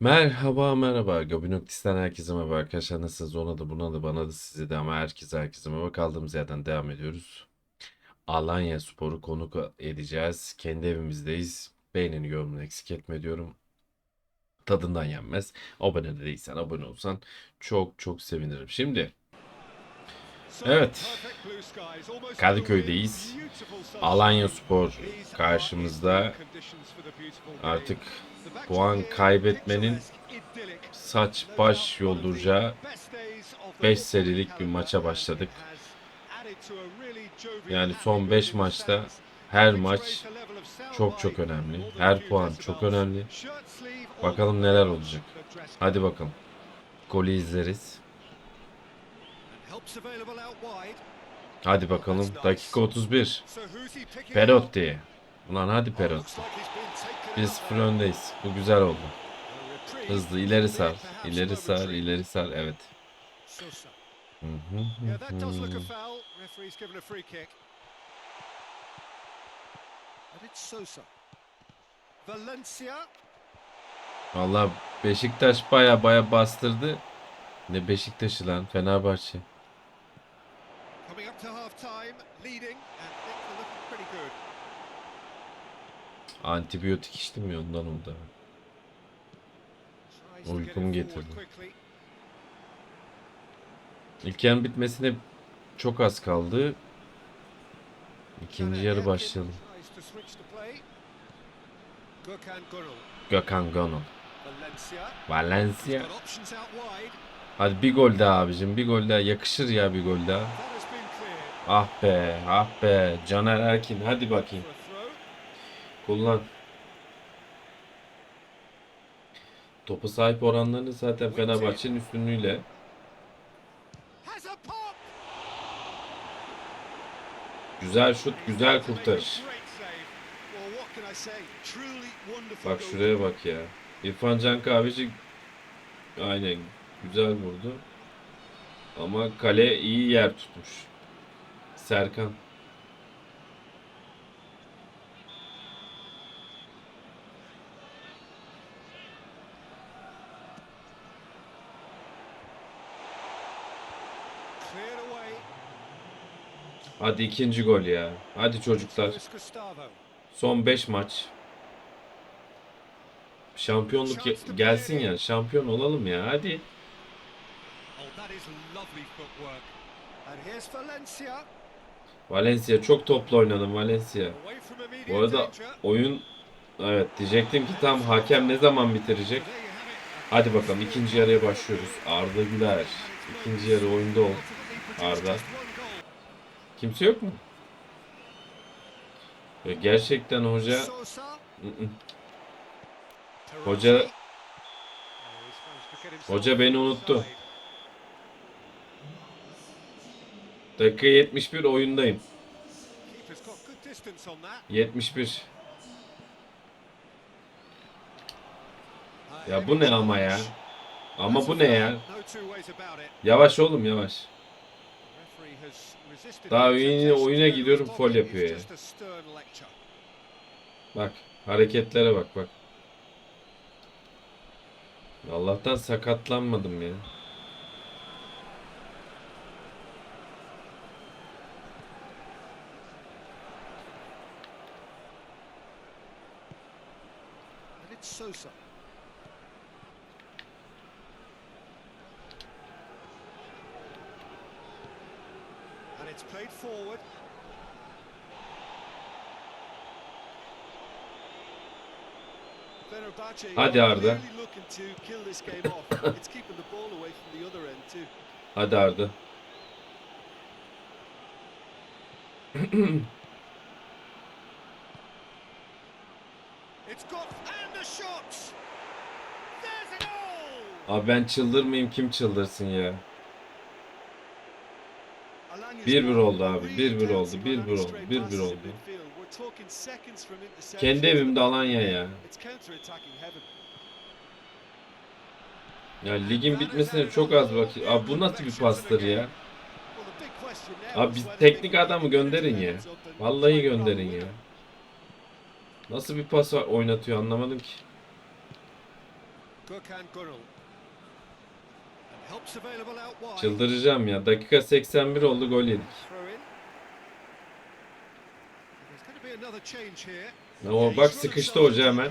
Merhaba merhaba. Gobinoktis'ten herkese merhaba arkadaşlar. Nasılsınız? Ona da buna da bana da size de ama herkese herkese merhaba. Kaldığımız yerden devam ediyoruz. Alanya Spor'u konuk edeceğiz. Kendi evimizdeyiz. Beğenini yorumunu eksik etme diyorum. Tadından yenmez. Abone de değilsen abone olsan çok çok sevinirim. Şimdi Evet. Kadıköy'deyiz. Alanya Spor karşımızda. Artık puan kaybetmenin saç baş yolduracağı 5 serilik bir maça başladık. Yani son 5 maçta her maç çok çok önemli. Her puan çok önemli. Bakalım neler olacak. Hadi bakalım. Golü izleriz. Hadi bakalım. Dakika 31. Perotti. Ulan hadi Perotti. 1-0 öndeyiz. Bu güzel oldu. Hızlı ileri sar. ileri sar, ileri sar. Evet. Hı hı Beşiktaş baya baya bastırdı. Ne Beşiktaş'ı lan Fenerbahçe. Coming up to half time, leading, and things are looking pretty good. Antibiyotik içtim ya ondan oldu. Uykum getirdi. İlk yarının bitmesine çok az kaldı. İkinci yarı başlayalım. Gökhan Gönül. Valencia. Hadi bir gol daha abicim. Bir gol daha. Yakışır ya bir gol daha. That has been cleared Ah be. Ah be. Caner Erkin. Hadi bakayım. Kullan. Topu sahip oranlarını zaten Fenerbahçe'nin üstünlüğüyle. Güzel şut, güzel kurtarış. Bak şuraya bak ya. İrfan Can Kahveci aynen güzel vurdu. Ama kale iyi yer tutmuş. Serkan. Hadi ikinci gol ya. Hadi çocuklar. Son 5 maç. Şampiyonluk ge- gelsin ya. Şampiyon olalım ya. Hadi. Oh, that is lovely footwork. And here's Valencia. Valencia çok toplu oynadım Valencia. Bu arada oyun evet diyecektim ki tam hakem ne zaman bitirecek? Hadi bakalım ikinci yarıya başlıyoruz. Arda Güler. İkinci yarı oyunda ol. Arda. Kimse yok mu? Ve gerçekten hoca. Hoca- Hoca beni unuttu. Dakika 71 oyundayım. Keeper's got good distance on that. 71. Ah, Ya bu ne ama ya? Ama bu ne ya? Yavaş oğlum yavaş. Daha oyuna- oyuna gidiyorum, pocket. yapıyor ya. Bak hareketlere bak bak. Allah'tan sakatlanmadım ya. And it's Sosa. And it's played forward. Hadi Arda. really looking to kill this game off. It's keeping the ball away from the other end too. Hadi Arda. It's got and the shot. There's a goal. Abi ben çıldırmayayım kim çıldırsın ya. Alanya's 1-1 ball oldu abi, really 1-1 oldu, dancing on 1-1 any oldu, stray 1-1 passes in oldu. Kendi evimde Alanya ya. Ya ligin bitmesine çok az vakit. Abi bu nasıl bir pastır ya? Abi whether teknik adamı gönderin ya. Vallahi gönderin ya. Nasıl bir pas oynatıyor anlamadım ki. Çıldıracağım ya. Dakika 81 oldu gol yedik. Ama bak sıkıştı hoca hemen.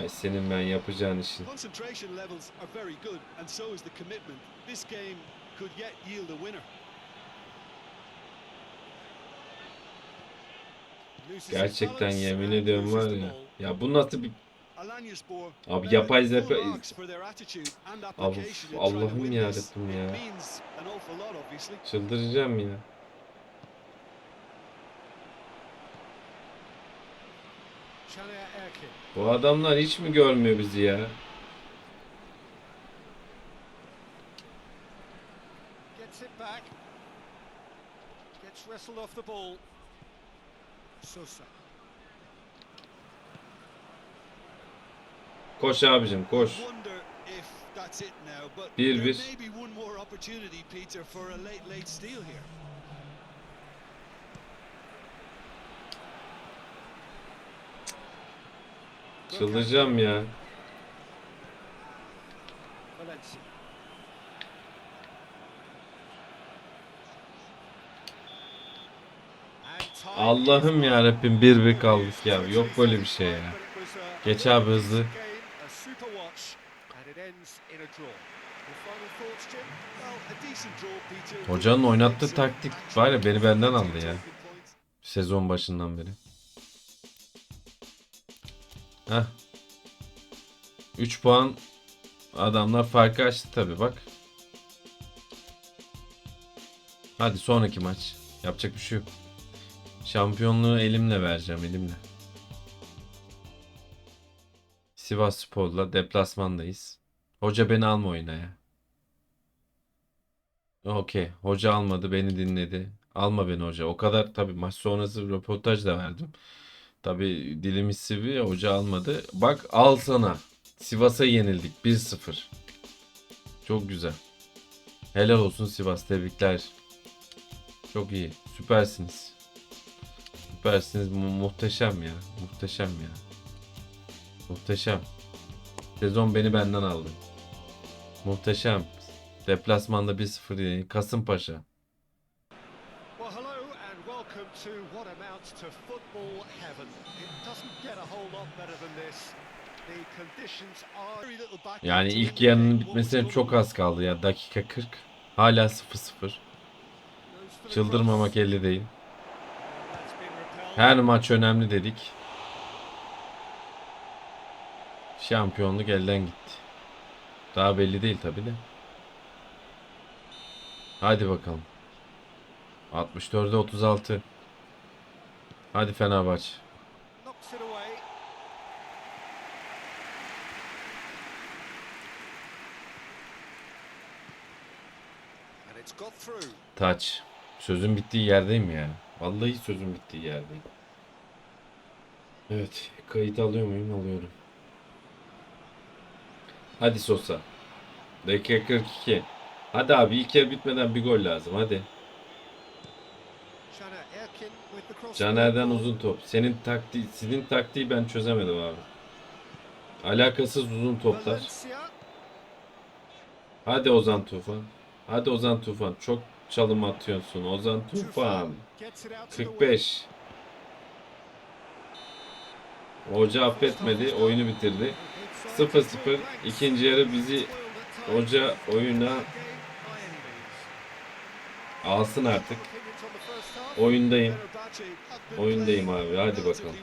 Ay senin ben yapacağın işin. Could yet yield a winner. Gerçekten yemin ediyorum var ya. Ya bu nasıl bir Abi yapay zeka- Abi Allah'ım ya. Rabbim ya. Çıldıracağım Erkin. Bu adamlar hiç mi görmüyor bizi ya? Gets it back. Gets wrestled off the ball. Sosa. Koş abicim koş. Wonder if that's it now, but Bir, there bir. may be one more opportunity, Peter, for a late, late steal here. Çıldıracağım ya. Valencia. And time Allah'ım ya. Rabbim bir bir kaldık ya. Yok böyle bir şey ya. Geç abi hızlı. Hocanın oynattığı taktik var ya beni benden aldı ya. Sezon başından beri. Heh. 3 puan adamlar farkı açtı tabi bak. Hadi sonraki maç. Yapacak bir şey yok. Şampiyonluğu elimle vereceğim elimle. Sivas Spor'la deplasmandayız. Hoca beni alma oyuna ya. Okey. Hoca almadı beni dinledi. Alma beni hoca. O kadar tabii maç sonrası röportaj da verdim. Tabii dilimiz sivri hoca almadı. Bak al sana. Sivas'a yenildik 1-0. Çok güzel. Helal olsun Sivas. Tebrikler. Çok iyi. Süpersiniz. Süpersiniz. Mu- muhteşem ya. Muhteşem ya. Muhteşem. Sezon beni benden aldı. Muhteşem. Deplasmanda 1-0 yenildik. Kasımpaşa. Yani ilk yarının bitmesine çok az kaldı ya. Dakika 40. Hala 0-0. Çıldırmamak elde değil. Her maç önemli dedik. Şampiyonluk elden gitti. Daha belli değil tabi de. Hadi bakalım. 64'e 36. Hadi Fenerbahçe. Taç. Sözün bittiği yerdeyim ya. Vallahi sözün bittiği yerdeyim. Evet. Kayıt alıyor muyum? Alıyorum. Hadi Sosa. Dakika 42. Hadi abi ilk yarı bitmeden bir gol lazım. Hadi. Caner'den uzun top. Senin taktiği, sizin taktiği ben çözemedim abi. Alakasız uzun toplar. Hadi Ozan Tufan. Hadi Ozan Tufan. Çok çalım atıyorsun. Ozan Tufan. Gets it out to the wing. 45. Hoca affetmedi. Oyunu bitirdi. 0-0. İkinci yarı bizi hoca oyuna alsın artık. Oyundayım. Oyundayım abi, hadi bakalım.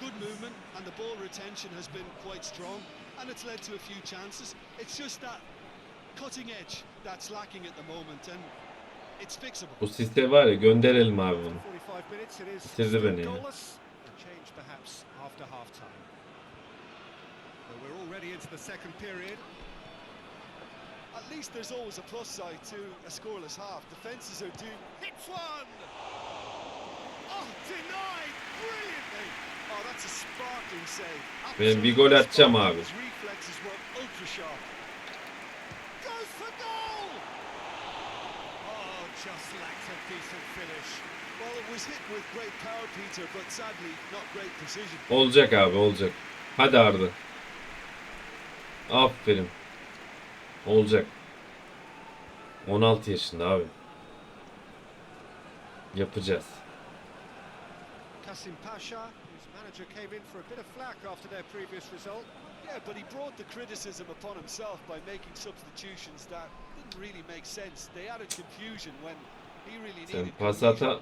Good movement and the ball retention has been quite strong and it's led to a few chances. It's just that Bu siste var ya gönderelim abi bunu. 45 minutes it is Bitirdi beni ya. goalless. A change perhaps after half time. Well, we're already into the second period. At least there's always a plus side to a scoreless half. Defences are due. Hits one! Oh, denied brilliantly! Oh, that's a sparkling save. Ben bir gol atacağım abi. For goal! Oh, just lacks a decent finish. Well, was hit with great power, Peter, but sadly not great precision. Olacak abi olacak. Hadi Arda. Aferin. Olacak. 16 yaşında abi. Yapacağız. Kasim Pasha, whose manager came in for a bit of flack after their previous result. Yeah, but he brought the criticism upon himself by making substitutions that didn't really make sense. They added confusion when he really Sen needed pas ata...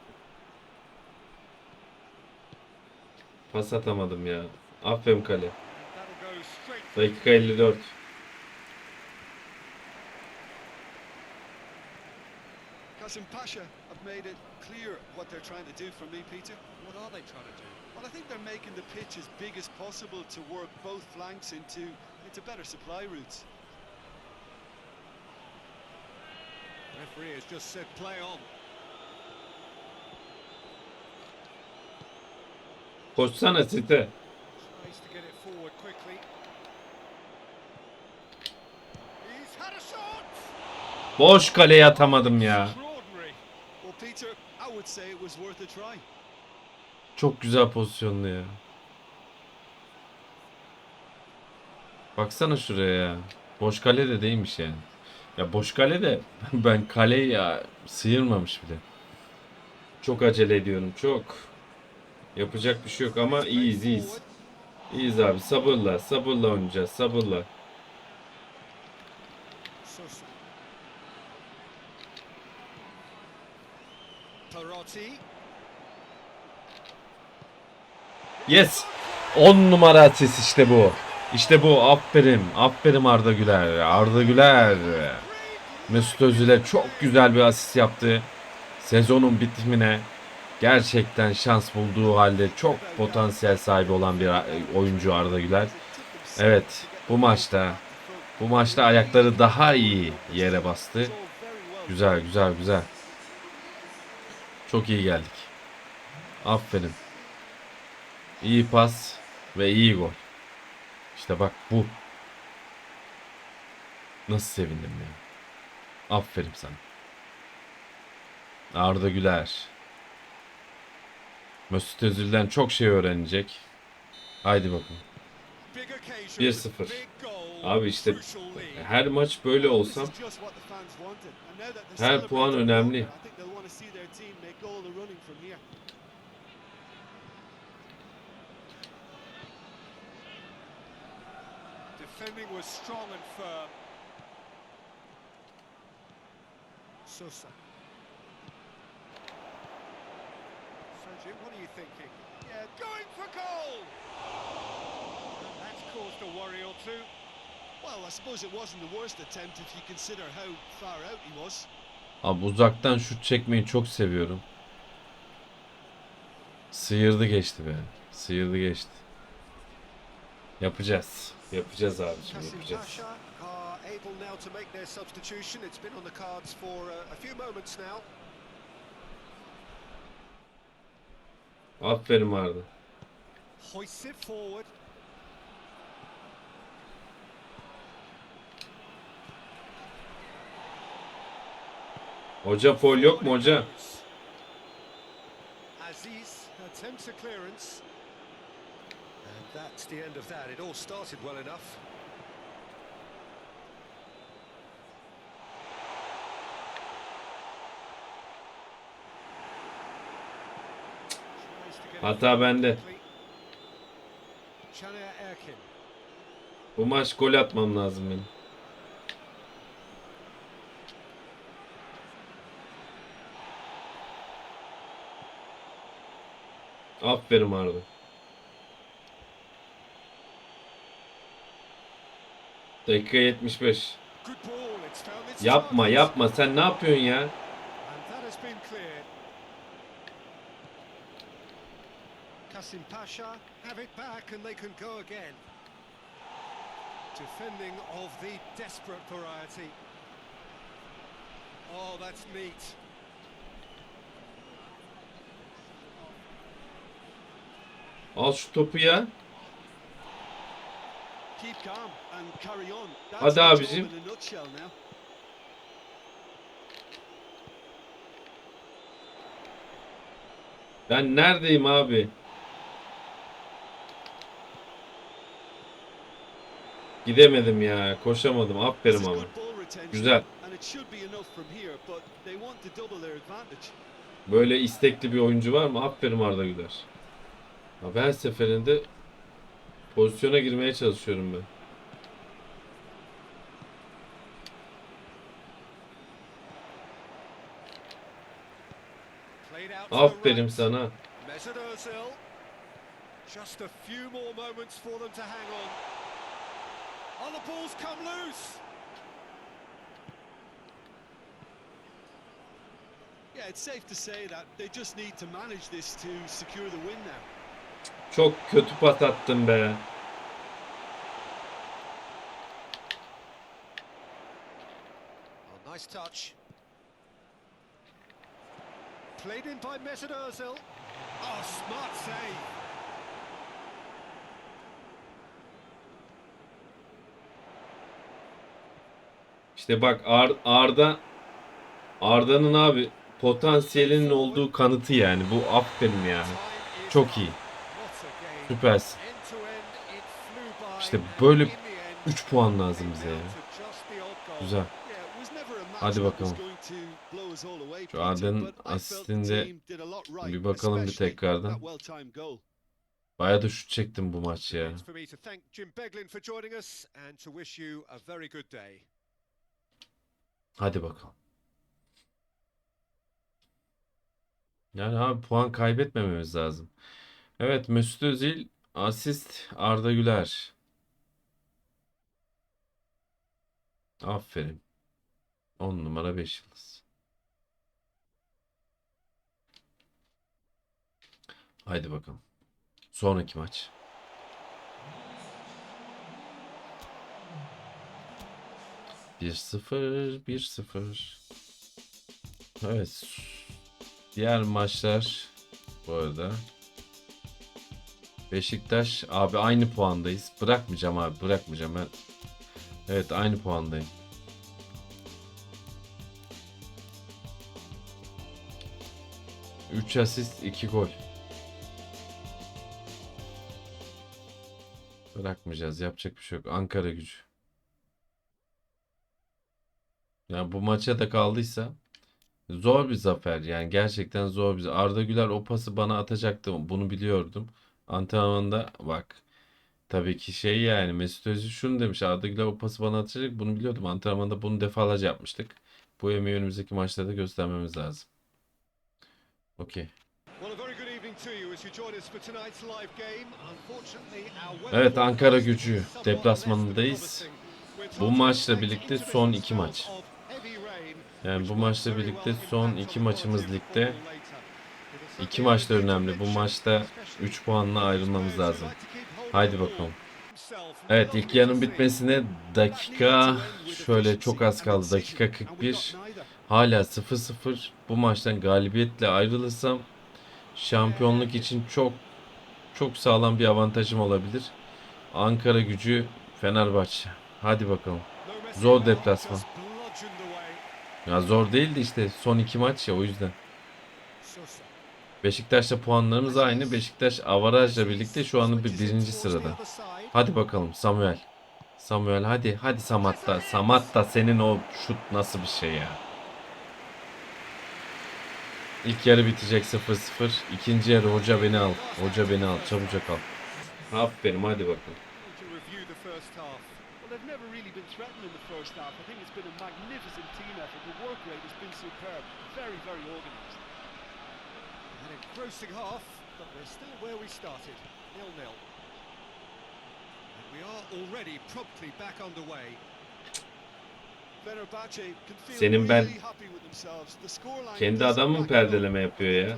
Pas atamadım ya. Aferin kale. Dakika 54. Kasim Pasha have made it clear what they're trying to do for me, Peter. What are they trying to do? Well, I think they're making the pitch as big as possible to work both flanks into into better supply routes. Referee has just said play on. Koşsana site. Boş kaleye atamadım ya. Çok güzel pozisyonlu ya. Baksana şuraya ya. Boş kale de değilmiş yani. Ya boş kale de ben kaleyi ya sıyırmamış bile. Çok acele ediyorum çok. Yapacak bir şey yok ama iyiyiz iyiyiz. İyiyiz abi sabırla sabırla oynayacağız sabırla. Sosa. Perotti. Yes. 10 numara asist işte bu. İşte bu. Aferin. Aferin Arda Güler. Arda Güler. Mesut Özil'e çok güzel bir asist yaptı. Sezonun bitimine gerçekten şans bulduğu halde çok potansiyel sahibi olan bir oyuncu Arda Güler. Evet, bu maçta bu maçta ayakları daha iyi yere bastı. Güzel, güzel, güzel. Çok iyi geldik. Aferin. İyi pas ve iyi gol. İşte bak bu. Nasıl sevindim ya. Aferin sana. Arda Güler. Mesut Özil'den çok şey öğrenecek. Haydi bakalım. Big occasion. 1-0. Big goal. Abi işte her maç böyle olsam her puan önemli. I think they'll want to see their team make all the running from here. Defending was strong and firm. Sosa. So, Jim, what are you thinking? Yeah, going for goal! That's caused a worry or two. Well, I suppose it wasn't the worst attempt if you consider how far out he was. Abi uzaktan şut çekmeyi çok seviyorum. Sıyırdı geçti be. Sıyırdı geçti. Yapacağız. Yapacağız abiciğim yapacağız. Aferin Arda. Hoists it forward. Hoca foul yok mu hoca? Aziz attempts a clearance. And that's the end of that. It all started well enough. Hata bende. Bu maç gol atmam lazım benim. Aferin Arda. Dakika 75. Good ball. It's found its Yapma yapma sen ne yapıyorsun ya? Kasim Pasha Have it back and they can go again. Defending of the desperate variety. Oh, that's neat. Al şu topu ya. Hadi abicim. Ben neredeyim abi? Gidemedim ya. Koşamadım. Aferin ama. Güzel. Böyle istekli bir oyuncu var mı? Aferin Arda Güler. Abi her seferinde pozisyona girmeye çalışıyorum ben. Aferin sana. Just a few more moments for them to hang on. The ball's come loose. Yeah, it's safe to say that they just need to manage this to secure the win now. Çok kötü pas attım be. Oh, nice touch. Played in by Mesut Ozil. Oh, smart save. İşte bak Ar- Arda Arda'nın abi potansiyelinin olduğu kanıtı yani. Bu aferin yani. Çok iyi. Süpersin. İşte böyle in the end, 3 puan lazım bize ya. Güzel. Hadi bakalım. Şu the asistinde bir bakalım bir tekrardan. Bayağı da şut çektim bu maç ya. Hadi bakalım. Yani abi puan kaybetmememiz lazım. Evet Mesut Özil asist Arda Güler. Aferin. 10 numara 5 yıldız. Haydi bakalım. Sonraki maç. Bir sıfır, bir sıfır. Evet. Diğer maçlar bu arada. Beşiktaş abi aynı puandayız. Bırakmayacağım abi, bırakmayacağım ben. Evet, aynı puandayım. Üç asist, iki gol. Bırakmayacağız. Yapacak bir şey yok. Ankara gücü. Yani bu maça da kaldıysa zor bir zafer. Yani gerçekten zor bir Arda Güler o pası bana atacaktı. Bunu biliyordum. Antrenmanda bak. Tabii ki şey yani Mesut Özil şunu demiş. Arda Güler o pası bana atacak. Bunu biliyordum. Antrenmanda bunu defalarca yapmıştık. Bu emeği önümüzdeki maçlarda göstermemiz lazım. Okey. Evet Ankara gücü deplasmanındayız. Bu maçla birlikte son iki maç. Yani bu maçla birlikte son iki maçımız ligde. İki maç da önemli. Bu maçta especially 3 puanla ayrılmamız lazım. Haydi bakalım. Evet ilk yarının bitmesine dakika şöyle çok az kaldı. Dakika 41. Hala 0-0. Bu maçtan galibiyetle ayrılırsam şampiyonluk için çok çok sağlam bir avantajım olabilir. Ankara gücü Fenerbahçe. Hadi bakalım. Zor deplasman. Ya zor değildi işte son iki maç ya o yüzden. Beşiktaş'la puanlarımız aynı. Beşiktaş avarajla birlikte şu anda bir birinci sırada. Hadi bakalım Samuel. Samuel hadi hadi Samatta. Samatta senin o şut nasıl bir şey ya? İlk yarı bitecek 0-0. İkinci yarı hoca beni al. Hoca beni al. Çabucak al. Aferin hadi bakalım. An engrossing half, but we're still where we started, nil-nil. And we are already promptly back underway. Fenerbahce can feel Senin ben really happy with themselves. The scoreline kendi adamın perdeleme yapıyor ya.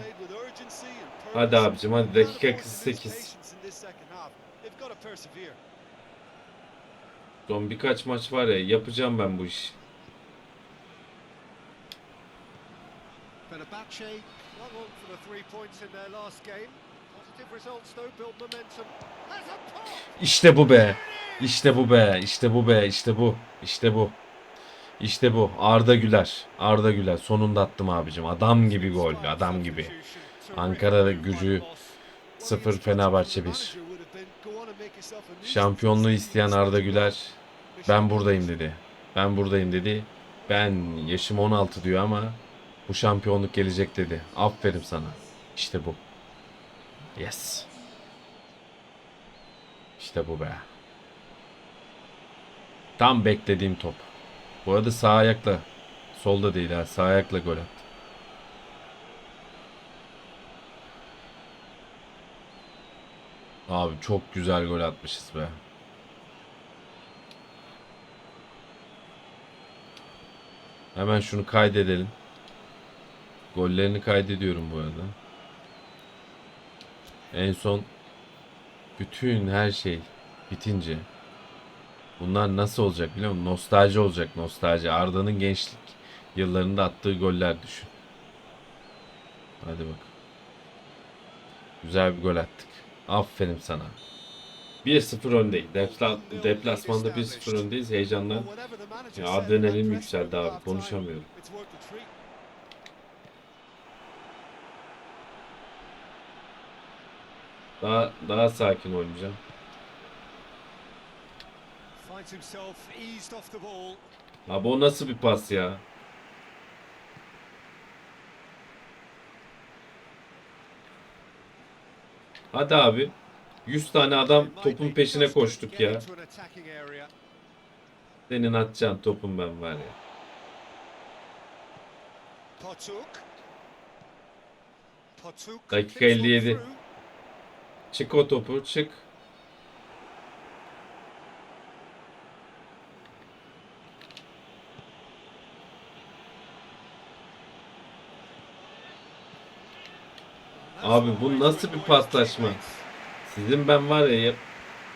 Hadi abicim hadi dakika afford to lose 48. patience in this second half. They've got to persevere. Son birkaç maç var ya yapacağım ben bu işi. Clung on for the three points in their last game. Positive results though, build momentum. Has a pop! İşte bu be. İşte bu be. İşte bu be. İşte bu. İşte bu. İşte bu. Arda Güler. Arda Güler. Sonunda attım abicim. Adam gibi gol. Adam gibi. Ankara'da gücü sıfır Fenerbahçe bir. Şampiyonluğu isteyen Arda Güler ben buradayım dedi. Ben buradayım dedi. Ben yaşım 16 diyor ama bu şampiyonluk gelecek dedi. Aferin sana. İşte bu. Yes. İşte bu be. Tam beklediğim top. Bu arada sağ ayakla solda değil ha sağ ayakla gol attı. Abi çok güzel gol atmışız be. Hemen şunu kaydedelim. Gollerini kaydediyorum bu arada. En son bütün her şey bitince bunlar nasıl olacak biliyor musun? Nostalji olacak nostalji. Arda'nın gençlik yıllarında attığı goller düşün. Hadi bak. Güzel bir gol attık. Aferin sana. 1-0 öndeyiz. Depla deplasmanda 1-0 öndeyiz. Heyecandan adrenalin yükseldi abi, konuşamıyorum. Daha daha sakin oynayacağım. Abi o nasıl bir pas ya? Hadi abi. 100 tane adam topun peşine koştuk ya. Senin atacağın topun ben var ya. Dakika picks one 57. Çık o topu çık. Abi bu nasıl bir paslaşma? Sizin ben var ya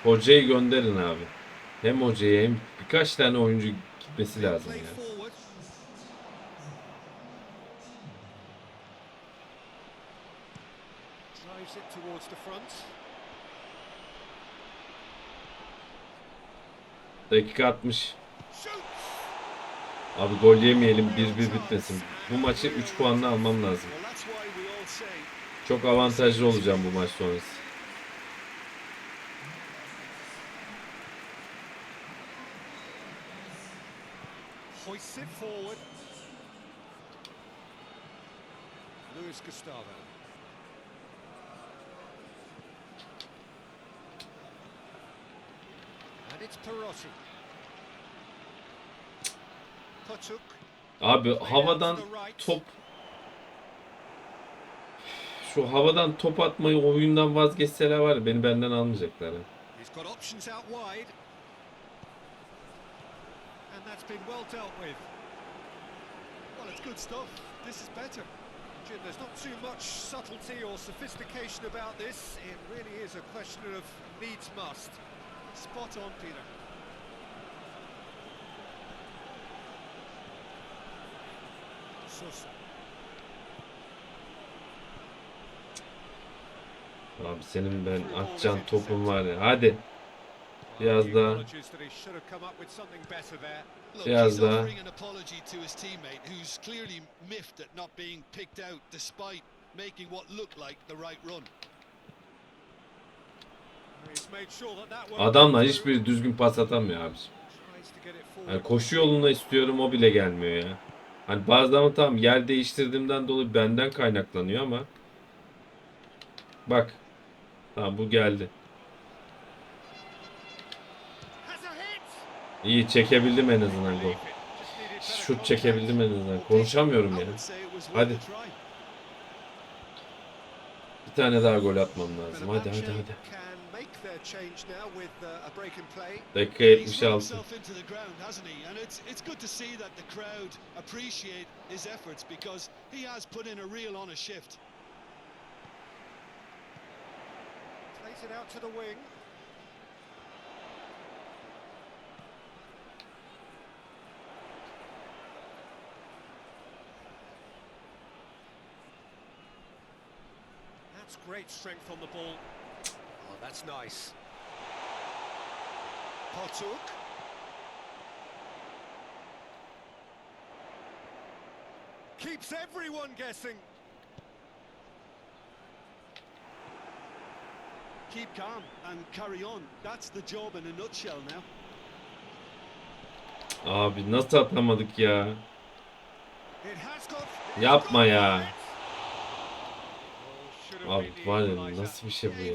hocayı gönderin abi. Hem hocayı hem birkaç tane oyuncu gitmesi lazım Play ya. forward. Drives it towards the front. Dakika 60. Shoots. Abi gol yemeyelim 1-1 bitmesin. Bu maçı 3 puanla almam lazım. Çok avantajlı olacağım bu maç sonrası. hoists it forward. Luis Gustavo. Potuk. Abi havadan top şu havadan top atmayı oyundan vazgeçseler var ya beni benden almayacaklar. ha. There's not too much subtlety or sophistication about this. It really is a question of needs must. Spot on, Peter. Sosa. Abi senin ben atacağın topun var ya. Hadi. Biraz daha. Biraz daha. Adamlar hiçbir düzgün pas atamıyor abi. Tries to get it forward. Yani koşu yoluna istiyorum o bile gelmiyor ya. Hani bazı zaman tamam yer değiştirdiğimden dolayı benden kaynaklanıyor ama bak tamam bu geldi. İyi çekebildim en azından gol. Şut çekebildim en azından. Konuşamıyorum I ya. would say it was worth Hadi. Bir tane daha gol atmam lazım. Hadi hadi hadi. Can make their change now with uh, a break in play. Dakika He's run 76. himself into the ground, hasn't he? And it's it's good to see that the crowd appreciate his efforts because he has put in a real honest shift. Plays it out to the wing. That's great strength on the ball. That's nice. Potuk. Keeps everyone guessing. keep calm and carry on. That's the job in a nutshell now. Abi nasıl atamadık ya? Yapma ya. Abi var ya nasıl bir şey bu ya?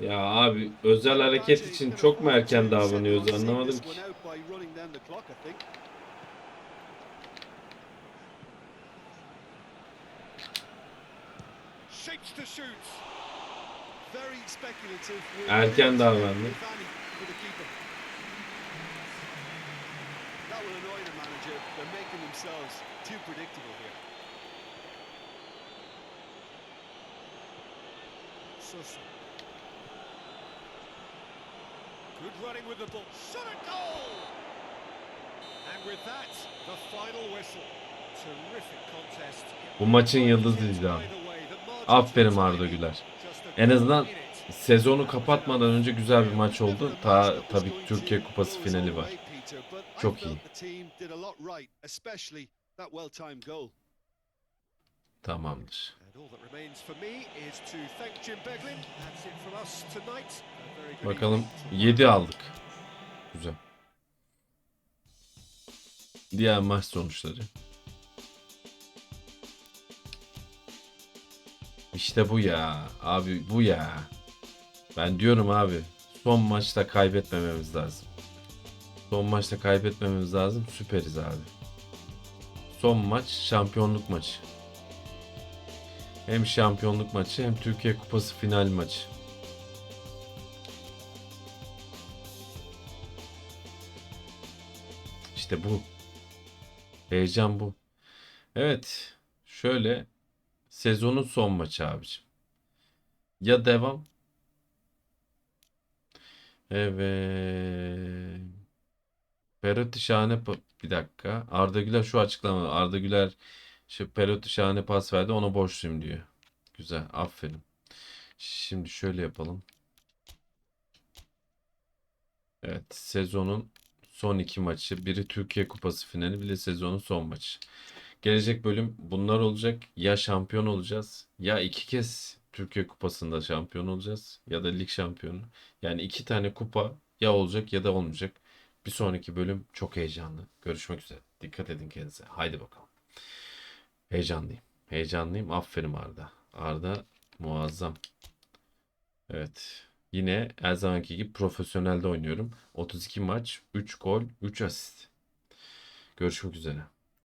Ya abi özel hareket için çok mu erken davranıyoruz anlamadım ki. Erken davrandı. and Fanny for the keeper. That will annoy the manager. They're making themselves too predictable here. Susa. Good running with the ball. Shot a goal! And with that, the final whistle. Terrific contest. Bu maçın yıldızıydı abi. Aferin Arda Güler. En azından sezonu kapatmadan önce güzel bir maç oldu. Ta tabii Türkiye Kupası finali var. Çok iyi. Tamamdır. Bakalım evening to 7 aldık. Güzel. Diğer maç sonuçları. İşte bu ya. Abi bu ya. Ben diyorum abi. Son maçta kaybetmememiz lazım. Son maçta kaybetmememiz lazım. Süperiz abi. Son maç şampiyonluk maçı. Hem şampiyonluk maçı hem Türkiye Kupası final maçı. İşte bu. Heyecan bu. Evet. Şöyle sezonun son maçı abicim. Ya devam. Evet. Perotti şahane bir dakika. Arda Güler şu açıklama. Arda Güler şu Perotti şahane pas verdi ona borçluyum diyor. Güzel. Aferin. Şimdi şöyle yapalım. Evet. Sezonun son iki maçı. Biri Türkiye Kupası finali, bir de sezonun son maçı. Gelecek bölüm bunlar olacak. Ya şampiyon olacağız, ya iki kez Türkiye Kupası'nda şampiyon olacağız, ya da lig şampiyonu. Yani iki tane kupa ya olacak ya da olmayacak. Bir sonraki bölüm çok heyecanlı. Görüşmek üzere. Dikkat edin kendinize. Haydi bakalım. Heyecanlıyım. Heyecanlıyım. Aferin Arda. Arda muazzam. Evet. Yine her zamanki gibi profesyonelde oynuyorum. 32 maç, 3 gol, 3 asist. Görüşmek üzere.